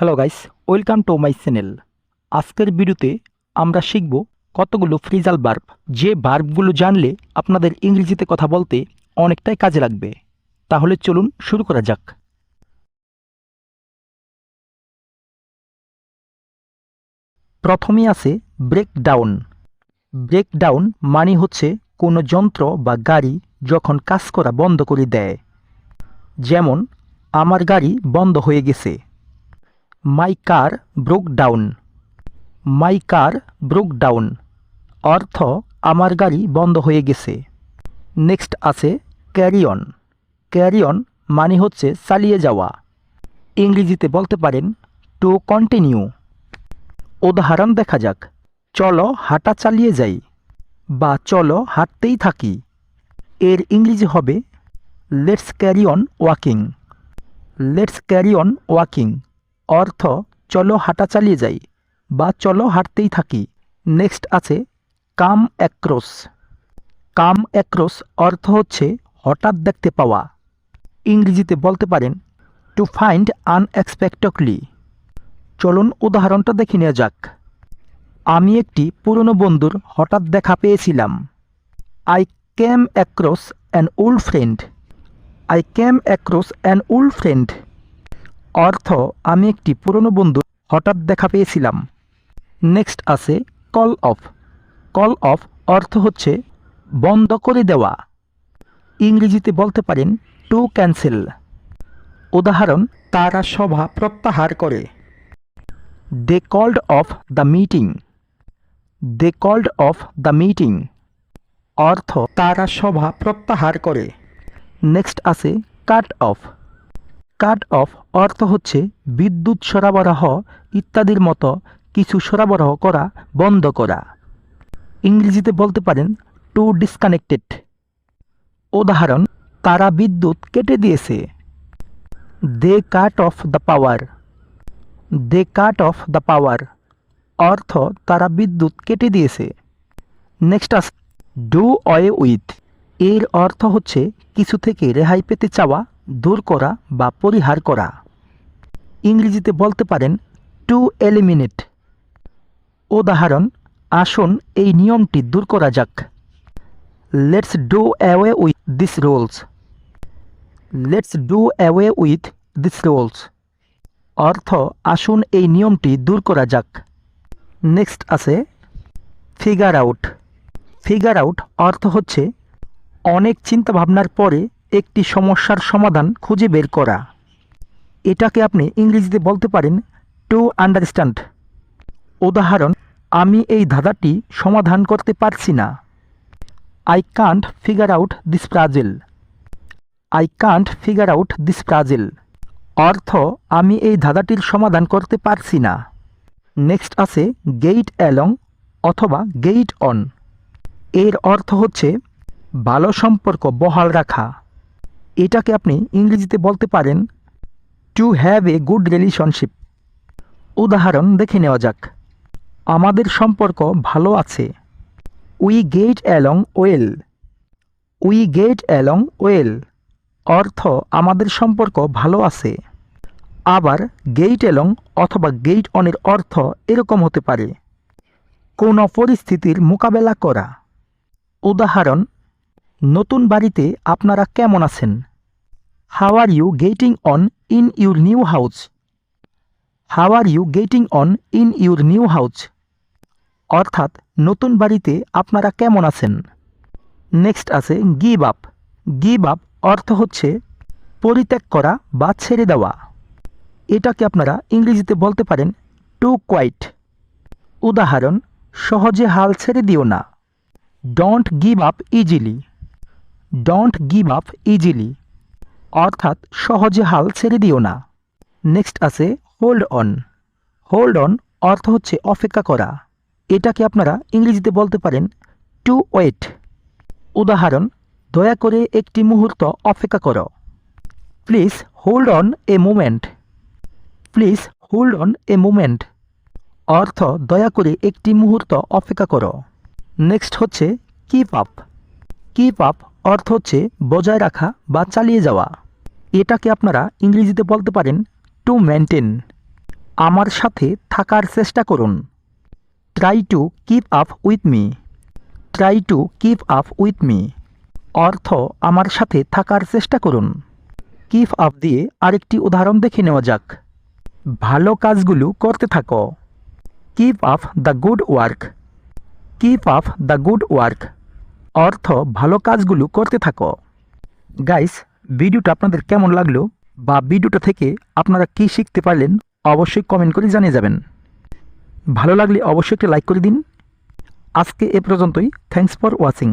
Hello guys welcome to my channel আজকের ভিডিওতে আমরা শিখব কতগুলো ফ্রিজাল বার্ব যে বার্বগুলো জানলে আপনাদের ইংরেজিতে কথা বলতে অনেকটাই কাজে লাগবে। তাহলে চলুন শুরু করা যাক। প্রথমে আছে ব্রেকডাউন ব্রেকডাউন মানে হচ্ছে কোনো যন্ত্র বা গাড়ি যখন কাজ করা বন্ধ করে দেয়। যেমন, আমার গাড়ি বন্ধ হয়ে গেছে। My car broke down my car broke down অর্থ, আমার গাড়ি বন্ধ হয়ে গেছে। নেক্সট আছে ক্যারিয়ন ক্যারিয়ন মানে হচ্ছে চালিয়ে যাওয়া। ইংরেজিতে বলতে পারেন টু কন্টিনিউ উদাহরণ দেখা যাক। চলো হাঁটা চালিয়ে যাই বা চলো হাঁটতেই থাকি। এর ইংরেজি হবে let's carry on walking let's carry on walking অর্থ, চলো হাঁটা চালিয়ে যাই বা চলো হাঁটতেই থাকি। নেক্সট আছে, কাম অ্যাক্রোস। কাম অ্যাক্রোস অর্থ হচ্ছে হঠাৎ দেখতে পাওয়া। ইংরেজিতে বলতে পারেন টু ফাইন্ড আনএক্সপেক্টেডলি চলুন উদাহরণটা দেখে নেওয়া যাক। আমি একটি পুরনো বন্ধুর হঠাৎ দেখা পেয়েছিলাম। I came across an old friend I came across an old friend অর্থ, আমি একটি পুরনো বন্ধু, হঠাৎ দেখা পেয়েছিলাম। নেক্সট আছে কল অফ। কল অফ অর্থ হচ্ছে, বন্ধ করে দেওয়া। ইংরেজিতে বলতে পারেন টু ক্যান্সেল উদাহরণ, তারা সভা প্রত্যাহার করে। They called off the meeting they called off the meeting অর্থ, তারা সভা প্রত্যাহার করে। নেক্সট আছে কাট অফ কাট অফ অর্থ হচ্ছে বিদ্যুৎ সরবরাহ ইত্যাদির মতো কিছু সরবরাহ করা, বন্ধ করা। ইংরেজিতে বলতে পারেন টু ডিসকানেক্টেড উদাহরণ, তারা বিদ্যুৎ কেটে দিয়েছে। They cut off the power they cut off the power অর্থ, তারা বিদ্যুৎ কেটে দিয়েছে। Next us do away with এর অর্থ হচ্ছে, কিছু থেকে রেহাই পেতে চাওয়া দূর করা বা পরিহার করা। ইংরেজিতে বলতে পারেন টু এলিমিনেট উদাহরণ, আসুন এই নিয়মটি দূর করা যাক। Let's do away with this rules let's do away with this rules অর্থ, আসুন এই নিয়মটি দূর করা যাক। নেক্সট আছে ফিগার আউট ফিগার আউট অর্থ হচ্ছে, অনেক চিন্তাভাবনার পরে একটি সমস্যার সমাধান খুঁজে বের করা। এটাকে আপনি ইংরেজিতে বলতে পারেন টু আন্ডারস্ট্যান্ড উদাহরণ, আমি এই ধাঁধাটি সমাধান করতে পারছি না। I can't figure out this puzzle I can't figure out this puzzle অর্থ, আমি এই ধাঁধাটির সমাধান করতে পারছি না। নেক্সট আছে গেইট অ্যালং অথবা গেইট অন এর অর্থ হচ্ছে, ভালো সম্পর্ক বহাল রাখা। এটাকে আপনি ইংরেজিতে বলতে পারেন to have a good relationship উদাহরণ দেখে নেওয়া যাক। আমাদের সম্পর্ক ভালো আছে। We get along well we get along well অর্থ, আমাদের সম্পর্ক ভালো আছে। আবার গেইট এলং অথবা গেইট অনের অর্থ এরকম হতে পারে। কোনো পরিস্থিতির মোকাবেলা করা। উদাহরণ নতুন বাড়িতে আপনারা কেমন আছেন? How are you getting on in your new house how are you getting on in your new house অর্থাৎ নতুন বাড়িতে আপনারা কেমন আছেন? নেক্সট আছে গিভ আপ গিভ আপ অর্থ হচ্ছে পরিত্যাগ করা বা ছেড়ে দেওয়া। এটাকে আপনারা ইংরেজিতে বলতে পারেন টু কোয়াইট উদাহরণ, সহজে হাল ছেড়ে দিও না। Don't give up easily don't give up easily অর্থাৎ সহজে হাল ছেড়ে দিও না। নেক্সট আছে হোল্ড অন হোল্ড অন অর্থ হচ্ছে অপেক্ষা করা। এটাকে আপনারা ইংরেজিতে বলতে পারেন টু ওয়েট উদাহরণ, দয়া করে একটি মুহূর্ত অপেক্ষা করো। Please hold on a moment please hold on a moment অর্থ, দয়া করে একটি মুহূর্ত অপেক্ষা করো। নেক্সট হচ্ছে কিপ আপ কিপ আপ অর্থ হচ্ছে বজায় রাখা বা চালিয়ে যাওয়া। এটাকে আপনারা ইংরেজিতে বলতে পারেন টু মেনটেন আমার সাথে থাকার চেষ্টা করুন। Try to keep up with me try to keep up with me অর্থ আমার সাথে থাকার চেষ্টা করুন। কিপ আপ দিয়ে আরেকটি উদাহরণ দেখে নেওয়া যাক। ভালো কাজগুলো করতে থাকো। Keep up the good work keep up the good work অর্থ ভালো কাজগুলো করতে থাকো। গাইস ভিডিওটা আপনাদের কেমন লাগল বা ভিডিওটা থেকে আপনারা কি শিখতে পারলেন অবশ্যই কমেন্ট করে জানিয়ে যাবেন। ভালো লাগলে অবশ্যই একটি লাইক করে দিন। আজকে এ পর্যন্তই। Thanks for watching